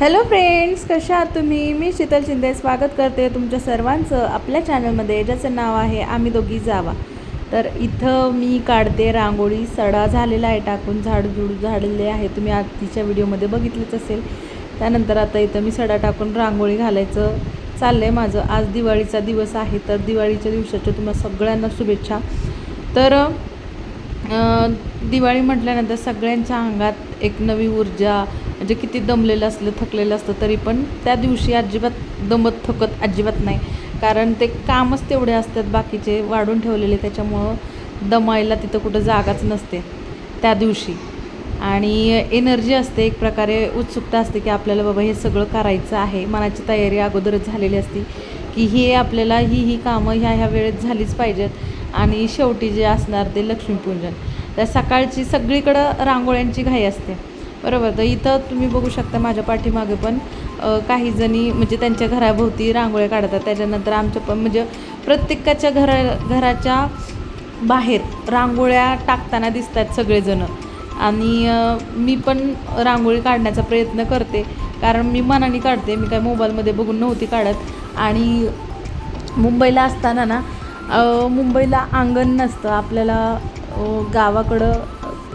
Hello friends कशा आहात तुम्ही? मी शीतल शिंदे. स्वागत करते तुमच्या सर्वांचं आपल्या चॅनलमध्ये ज्याचं नाव आहे आम्ही दोघी जावा. तर इथं मी काढते रांगोळी. सडा झालेला आहे टाकून झाडझुड झाडले आहे. तुम्ही आधीच्या व्हिडिओमध्ये बघितलंच असेल. त्यानंतर आता इथं मी सडा टाकून रांगोळी घालायचं चाललं आहे माझं. आज दिवाळीचा दिवस आहे तर दिवाळीच्या दिवसाच्या तुम्हाला सगळ्यांना शुभेच्छा. तर दिवाळी म्हटल्यानंतर सगळ्यांच्या अंगात एक नवी ऊर्जा म्हणजे किती दमलेलं असलं थकलेलं असतं तरी पण त्या दिवशी अजिबात दमत थकत अजिबात नाही. कारण ते कामच तेवढे असतात बाकीचे वाढून ठेवलेले त्याच्यामुळं दमायला तिथं कुठं जागाच नसते त्या दिवशी. आणि एनर्जी असते एक प्रकारे उत्सुकता असते की आपल्याला बाबा हे सगळं करायचं आहे. मनाची तयारी अगोदरच झालेली असते की हे आपल्याला ही ही कामं ह्या ह्या वेळेत झालीच पाहिजेत. आणि शेवटी जे असणार ते लक्ष्मीपूजन. तर सकाळची सगळीकडं रांगोळ्यांची घाई असते. बरोबर? तर इथं तुम्ही बघू शकता माझ्या पाठीमागे पण काही जणी म्हणजे त्यांच्या घराभोवती रांगोळ्या काढतात. त्याच्यानंतर आमच्या पण म्हणजे प्रत्येकाच्या घरा घराच्या बाहेर रांगोळ्या टाकताना दिसतात सगळेजणं. आणि मी पण रांगोळी काढण्याचा प्रयत्न करते. कारण मी मनाने काढते. मी काय मोबाईलमध्ये बघून नव्हती काढत. आणि मुंबईला असताना ना मुंबईला अंगण नसतं. आपल्याला गावाकडं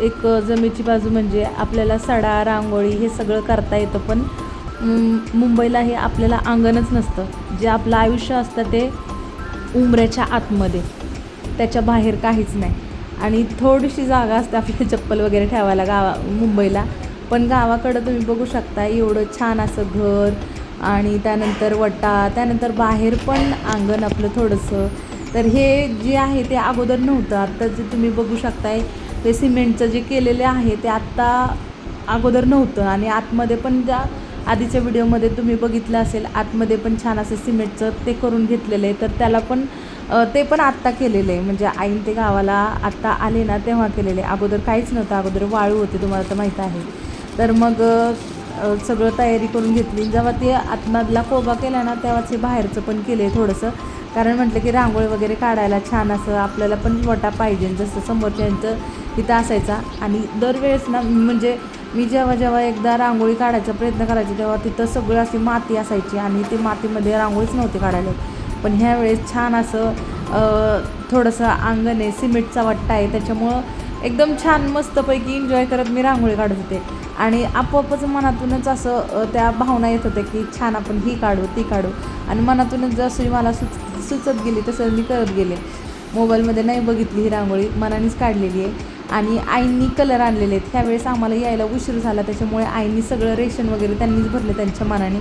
एक जमेची बाजू म्हणजे आपल्याला सडा रांगोळी हे सगळं करता येतं. पण मुंबईला हे आपल्याला अंगणच नसतं. जे आपलं आयुष्य असतं ते उमऱ्याच्या आतमध्ये. त्याच्या बाहेर काहीच नाही. आणि थोडीशी जागा असते आपली चप्पल वगैरे ठेवायला गावा मुंबईला. पण गावाकडं तुम्ही बघू शकता एवढं छान असं घर आणि त्यानंतर वटा त्यानंतर बाहेर पण अंगण आपलं थोडंसं तर हे जे आहे ते अगोदर नव्हतं. आत्ता जे तुम्ही बघू शकताय ते सिमेंटचं जे केलेले आहे ते आत्ता अगोदर नव्हतं. आणि आतमध्ये पण ज्या आधीच्या व्हिडिओमध्ये तुम्ही बघितलं असेल आतमध्ये पण छान असं सिमेंटचं ते करून घेतलेलं आहे. तर त्याला पण ते पण आत्ता केलेलं आहे. म्हणजे आईन ते गावाला आत्ता आले ना तेव्हा केलेले अगोदर काहीच नव्हतं. अगोदर वाळू होते तुम्हाला तर माहीत आहे. तर मग सगळं तयारी करून घेतली. जेव्हा ते आतमधला कोबा केला ना तेव्हाच हे बाहेरचं पण केलं आहे थोडंसं. कारण म्हटलं की रांगोळी वगैरे काढायला छान असं आपल्याला पण वटा पाहिजे. जसं समोरच्यांचं इथं असायचा. आणि दरवेळेस ना म्हणजे मी जेव्हा जेव्हा एकदा रांगोळी काढायचा प्रयत्न करायचे तेव्हा तिथं सगळं अशी माती असायची आणि ती मातीमध्ये रांगोळीच नव्हती काढायला. पण ह्यावेळेस छान असं थोडंसं अंगण आहे सिमेंटचा वट्टा आहे. त्याच्यामुळं एकदम छान मस्तपैकी एन्जॉय करत मी रांगोळी काढत होते. आणि आपोआपच मनातूनच असं त्या भावना येत होत्या की छान आपण ही काढू ती काढू. आणि मनातूनच जसं मला सुच सुचत गेली तसं मी करत गेले. मोबाईलमध्ये नाही बघितली ही रांगोळी मनानेच काढलेली आहे. आणि आईंनी कलर आणलेले आहेत. त्यावेळेस आम्हाला यायला उशीर झाला. त्याच्यामुळे आईंनी सगळं रेशन वगैरे त्यांनीच भरले त्यांच्या मनाने.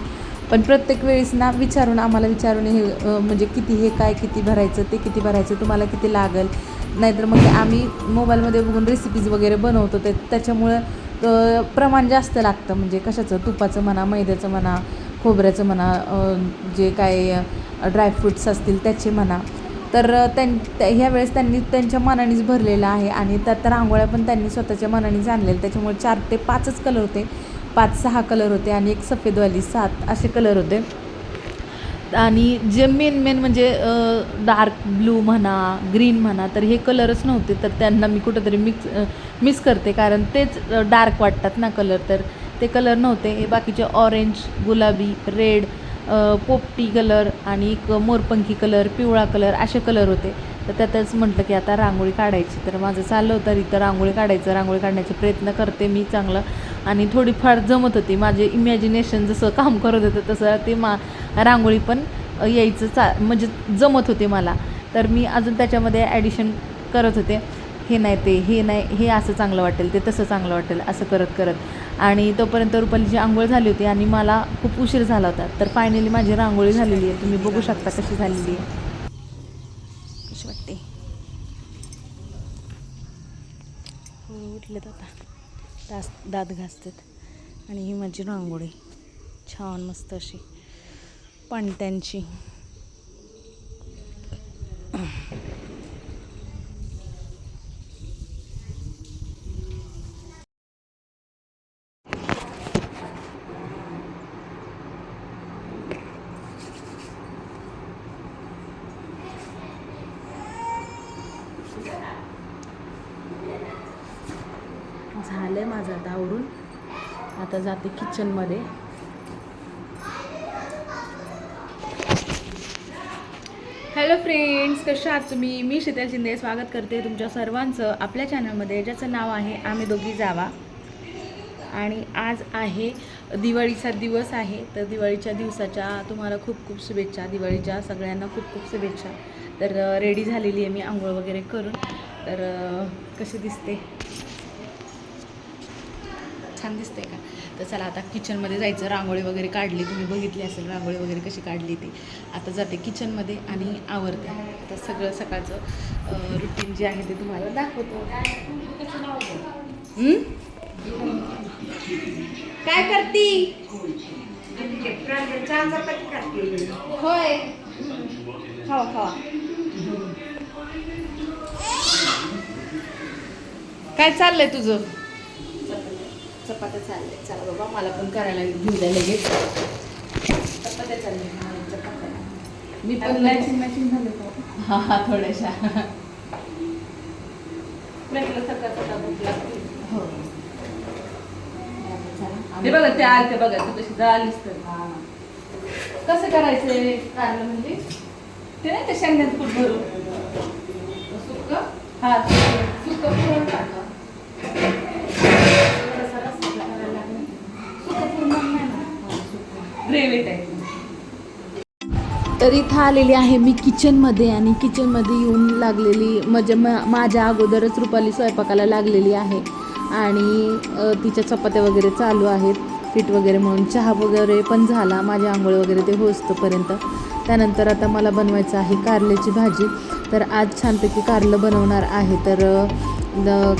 पण प्रत्येक वेळेस ना विचारून आम्हाला विचारून हे म्हणजे किती हे काय किती भरायचं ते किती भरायचं तुम्हाला किती लागेल? नाहीतर मग आम्ही मोबाईलमध्ये बघून रेसिपीज वगैरे बनवतो. ते त्याच्यामुळं प्रमाण जास्त लागतं. म्हणजे कशाचं? तुपाचं म्हणा मैद्याचं म्हणा खोबऱ्याचं म्हणा जे काय ड्रायफ्रूट्स असतील त्याचे म्हणा. तर त्यां त्या ह्या वेळेस त्यांनी त्यांच्या मनानेच भरलेलं आहे आणि त्यात रांगोळ्या पण त्यांनी स्वतःच्या मनानेच आणलेल्या. त्याच्यामुळे चार ते पाचच कलर होते. पाच सहा कलर होते आणि एक सफेदवाली सात असे कलर होते. आणि जे मेन मेन म्हणजे डार्क ब्लू म्हणा ग्रीन म्हणा तर हे कलरच नव्हते. तर त्यांना मी कुठंतरी मिक्स मिस करते. कारण तेच डार्क वाटतात ना कलर तर ते कलर नव्हते. हे बाकीचे ऑरेंज गुलाबी रेड पोपटी कलर आणि एक मोरपंखी कलर पिवळा कलर असे कलर होते. तर त्यातच म्हटलं की आता रांगोळी काढायची. तर माझं चाललं होतं इथं रांगोळी काढायचं. रांगोळी काढण्याचे प्रयत्न करते मी चांगलं. आणि थोडीफार जमत होती. माझे इमॅजिनेशन जसं काम करत होतं तसं ते मा रांगोळी पण यायचं चा म्हणजे जमत होते मला. तर मी अजून त्याच्यामध्ये ॲडिशन करत होते. हे नाही ते हे नाही हे असं चांगलं वाटेल ते तसं चांगलं वाटेल असं करत करत. आणि तोपर्यंत रुपालीची आंघोळ झाली होती आणि मला खूप उशीर झाला होता. तर फायनली माझी रांगोळी झालेली आहे. तुम्ही बघू शकता कशी झालेली आहे. कशी वाटते? हो उठलेत आता. दास दात घासतात. आणि ही माझी रांगोळी. छान मस्त अशी. पणत्यांची. माझं आवरून. आता जाते किचनमध्ये हॅलो फ्रेंड्स कशा आहात तुम्ही? मी शीतल शिंदे स्वागत करते तुमच्या सर्वांचं आपल्या चॅनलमध्ये ज्याचं नाव आहे आम्ही दोघी जावा. आणि आज आहे दिवाळीचा दिवस आहे तर दिवाळीच्या दिवसाच्या तुम्हाला खूप खूप शुभेच्छा. दिवाळीच्या सगळ्यांना खूप खूप शुभेच्छा. तर रेडी झालेली आहे मी आंघोळ वगैरे करून. तर कशी दिसते? छान दिसते का? तर चला आता किचनमध्ये जायचं. रांगोळी वगैरे काढली. तुम्ही बघितली असेल रांगोळी वगैरे कशी काढली ती. आता जाते किचनमध्ये आणि आवरते. तर सगळं सकाळचं रुटीन जे आहे ते तुम्हाला दाखवतो. काय करती? होय. खावा खावा. काय चाललंय तुझं? चपात्या चाललंय चला बाबा मला पण करायला घेऊ द्या लगेच. चपात्या चालल्या चपात्या मी पण मॅचिंग मॅचिंग झालं का? हा हा थोड्याशा. म्हटलं सकाळ सकाळ भूक लागते. हो. ते बघा ते आलते बघा तू कशी झालीस तर. कसं करायचंय कारलं म्हणजे ते नाही ते शेंगण्यात खूप भरू? सुक्क? हा सुक्क पुरण टाका थोडासा रस्सा करायला लागला. सुक्क पुरण नाही ना. हा, तरी ग्रेव्ही तर इथं आलेली आहे मी किचनमध्ये आणि किचनमध्ये येऊन लागलेली म्हणजे मा- माझ्या अगोदरच रुपाली स्वयंपाकाला लागलेली आहे. आणि तिच्या चपात्या वगैरे चालू आहेत. पीठ वगैरे म्हणून चहा वगैरे पण झाला. माझी आंघोळ वगैरे ते होस्तोपर्यंत. त्यानंतर आता मला बनवायचं आहे कारल्याची भाजी. तर आज छानपैकी कारलं बनवणार आहे. तर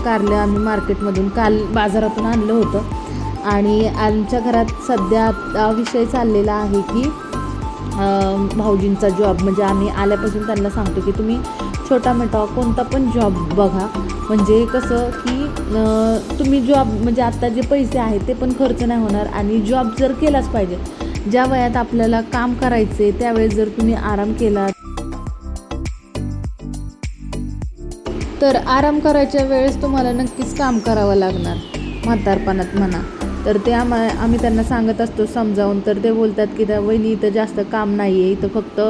कारलं आम्ही मार्केटमधून काल बाजारातून आणलं होतं. आणि आमच्या घरात सध्या आता विषय चाललेला आहे की भाऊजींचा जॉब म्हणजे आम्ही आल्यापासून त्यांना सांगतो की तुम्ही छोटा मोठा कोणता पण जॉब बघा. म्हणजे कसं की तुम्ही जॉब म्हणजे आत्ता जे पैसे आहेत ते पण खर्च नाही होणार आणि जॉब जर केलाच पाहिजे ज्या वयात आपल्याला काम करायचे त्यावेळेस जर तुम्ही आराम केला. तर आराम करायच्या वेळेस तुम्हाला नक्कीच काम करावं लागणार म्हातारपणात म्हणा. तर ते आम्हा आम्ही त्यांना सांगत असतो समजावून तर ते बोलतात की त्या वहिनी इथं जास्त काम नाही आहे इथं फक्त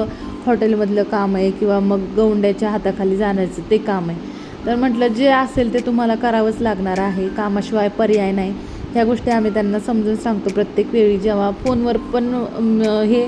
हॉटेलमधलं काम आहे किंवा मग गौंड्याच्या हाताखाली जाण्याचं ते काम आहे. तर म्हटलं जे असेल ते तुम्हाला करावंच लागणार आहे कामाशिवाय पर्याय नाही. ह्या गोष्टी आम्ही त्यांना समजून सांगतो प्रत्येक वेळी. जेव्हा फोनवर पण हे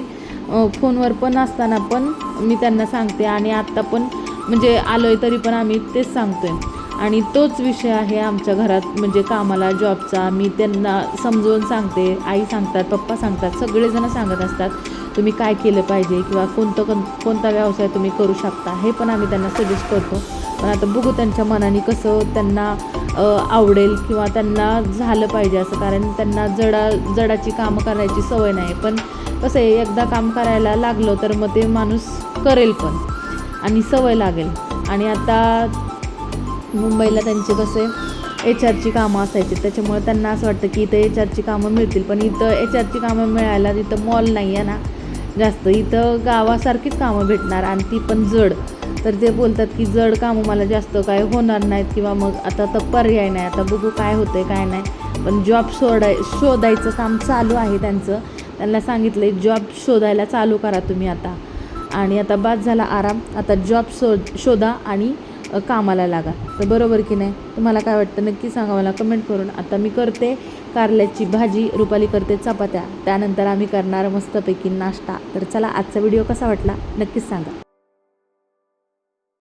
फोनवर पण असताना पण मी त्यांना सांगते आणि आत्ता पण म्हणजे आलो आहे तरी पण आम्ही तेच सांगतो आहे आणि तोच विषय आहे आमच्या घरात म्हणजे कामाला जॉबचा. मी त्यांना समजवून सांगते आई सांगतात पप्पा सांगतात सगळेजण सांगत असतात तुम्ही काय केलं पाहिजे किंवा कोणतं कोण कोणता व्यवसाय तुम्ही करू शकता? हे पण आम्ही त्यांना सजेस्ट करतो. पण आता बघू त्यांच्या मनाने कसं त्यांना आवडेल किंवा त्यांना झालं पाहिजे असं. कारण त्यांना जडा जडाची कामं करायची सवय नाही. पण कसं आहे एकदा काम करायला लागलं तर मग ते माणूस करेल पण. आणि सवय लागेल. आणि आता मुंबईला त्यांचे कसे एच आरची कामं असायची. त्याच्यामुळे त्यांना असं वाटतं की इथं एच आरची कामं मिळतील. पण इथं एच आरची कामं मिळायला तिथं मॉल नाही आहे ना. जास्त इथं गावासारखीच कामं भेटणार. आणि ती पण जड. तर ते बोलतात की जड कामं मला जास्त काय होणार नाहीत किंवा मग आता तर पर्याय नाही. आता बघू काय होतं आहे काय नाही. पण जॉब शोधाय शोधायचं काम चालू आहे त्यांचं. त्यांना सांगितलं आहे जॉब शोधायला चालू करा तुम्ही आता. आणि आता बाद झाला आराम. आता जॉब शो शोधा आणि कामाला लागा. तर बरोबर की नाही? तुम्हाला काय वाटतं? नक्की सांगा मला कमेंट करून. आता मी करते कारल्याची भाजी रुपाली करते चपात्या. त्यानंतर आम्ही करणार मस्तपैकी नाश्ता. तर चला आजचा व्हिडिओ कसा वाटला? नक्कीच सांगा.